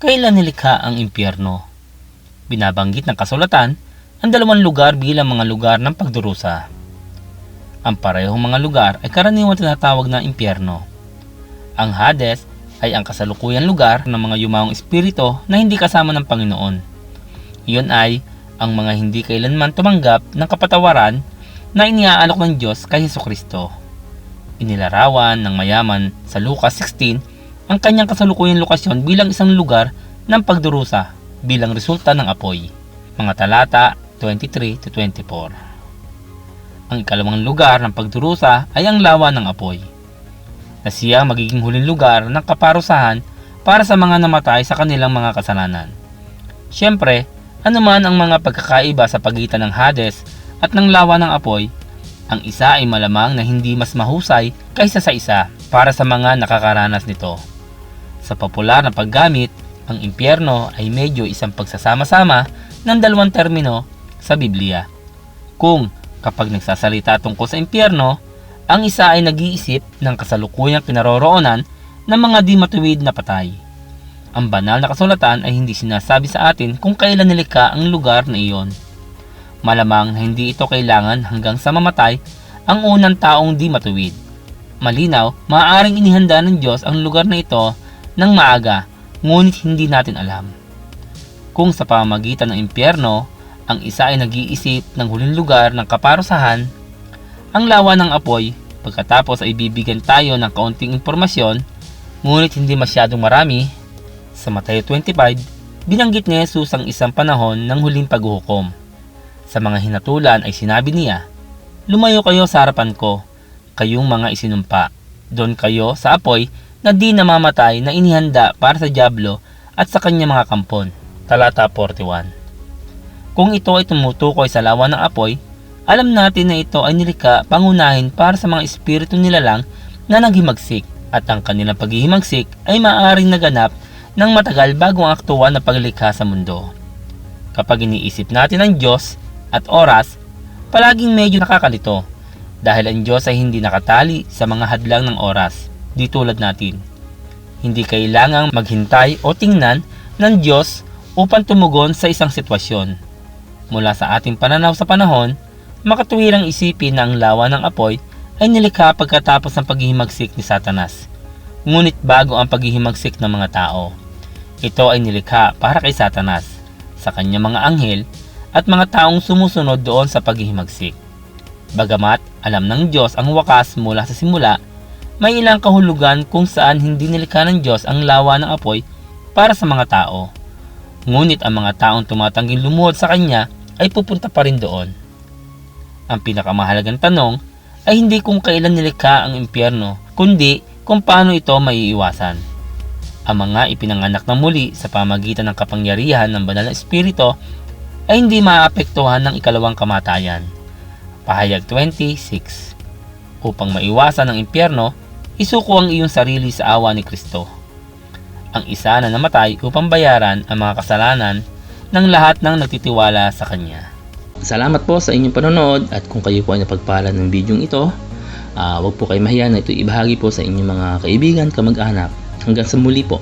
Kailan nilikha ang impyerno? Binabanggit ng kasulatan ang dalawang lugar bilang mga lugar ng pagdurusa. Ang parehong mga lugar ay karaniwang tinatawag na impyerno. Ang Hades ay ang kasalukuyang lugar ng mga yumaong espiritu na hindi kasama ng Panginoon. Iyon ay ang mga hindi kailanman tumanggap ng kapatawaran na iniaalok ng Diyos kay Heso Kristo. Inilarawan ng mayaman sa Lucas 16 ang kanyang kasalukuyang lokasyon bilang isang lugar ng pagdurusa bilang resulta ng apoy. Mga talata 23 to 24. Ang ikalawang lugar ng pagdurusa ay ang lawa ng apoy na siya magiging huling lugar ng kaparusahan para sa mga namatay sa kanilang mga kasalanan. Siyempre, anuman ang mga pagkakaiba sa pagitan ng Hades at ng lawa ng apoy, ang isa ay malamang na hindi mas mahusay kaysa sa isa para sa mga nakakaranas nito. Sa popular na paggamit, ang impyerno ay medyo isang pagsasama-sama ng dalawang termino sa Biblia. Kung kapag nagsasalita tungkol sa impyerno, ang isa ay nag-iisip ng kasalukuyang kinaroroonan ng mga di matuwid na patay. Ang banal na kasulatan ay hindi sinasabi sa atin kung kailan nilikha ang lugar na iyon. Malamang na hindi ito kailangan hanggang sa mamatay ang unang taong di matuwid. Malinaw, maaaring inihanda ng Diyos ang lugar na ito ng maaga, ngunit hindi natin alam. Kung sa pamamagitan ng impyerno, ang isa ay nag-iisip ng huling lugar ng kaparusahan, ang lawa ng apoy, pagkatapos ay bibigyan tayo ng kaunting impormasyon, ngunit hindi masyadong marami, sa Mateo 25, binanggit ni Jesus ang isang panahon ng huling paghuhukom. Sa mga hinatulan ay sinabi niya, Lumayo kayo sa harapan ko, kayong mga isinumpa. Doon kayo sa apoy na di namamatay na inihanda para sa Diablo at sa kanyang mga kampon. Talata 41 Kung ito ay tumutukoy sa lawa ng apoy, alam natin na ito ay nilikha pangunahin para sa mga espiritu nilalang na naghimagsik at ang kanilang paghihimagsik ay maaaring naganap ng matagal bago ang aktuwa na paglikha sa mundo. Kapag iniisip natin ang Diyos at oras, palaging medyo nakakalito dahil ang Diyos ay hindi nakatali sa mga hadlang ng oras, di tulad natin. Hindi kailangang maghintay o tingnan ng Diyos upang tumugon sa isang sitwasyon. Mula sa ating pananaw sa panahon, makatuwirang isipin na ang lawa ng apoy ay nilikha pagkatapos ng paghihimagsik ni Satanas. Ngunit bago ang paghihimagsik ng mga tao, ito ay nilikha para kay Satanas, sa kanyang mga anghel at mga taong sumusunod doon sa paghihimagsik. Bagamat alam ng Diyos ang wakas mula sa simula, may ilang kahulugan kung saan hindi nilikha ng Diyos ang lawa ng apoy para sa mga tao. Ngunit ang mga taong tumatangging lumuhod sa Kanya ay pupunta pa rin doon. Ang pinakamahalagang tanong ay hindi kung kailan nilikha ang impyerno, kundi kung paano ito maiiwasan. Ang mga ipinanganak ng muli sa pamagitan ng kapangyarihan ng banal na espiritu ay hindi maapektuhan ng ikalawang kamatayan. Pahayag 26 Upang maiwasan ang impyerno, isuko ang iyong sarili sa awa ni Kristo. Ang isa na namatay upang bayaran ang mga kasalanan ng lahat ng nagtitiwala sa Kanya. Salamat po sa inyong panonood at kung kayo po ay napagpala ng bidyong ito, uh, huwag po kayo mahiya na ito ibahagi po sa inyong mga kaibigan, kamag-anak. Hanggang sa muli po.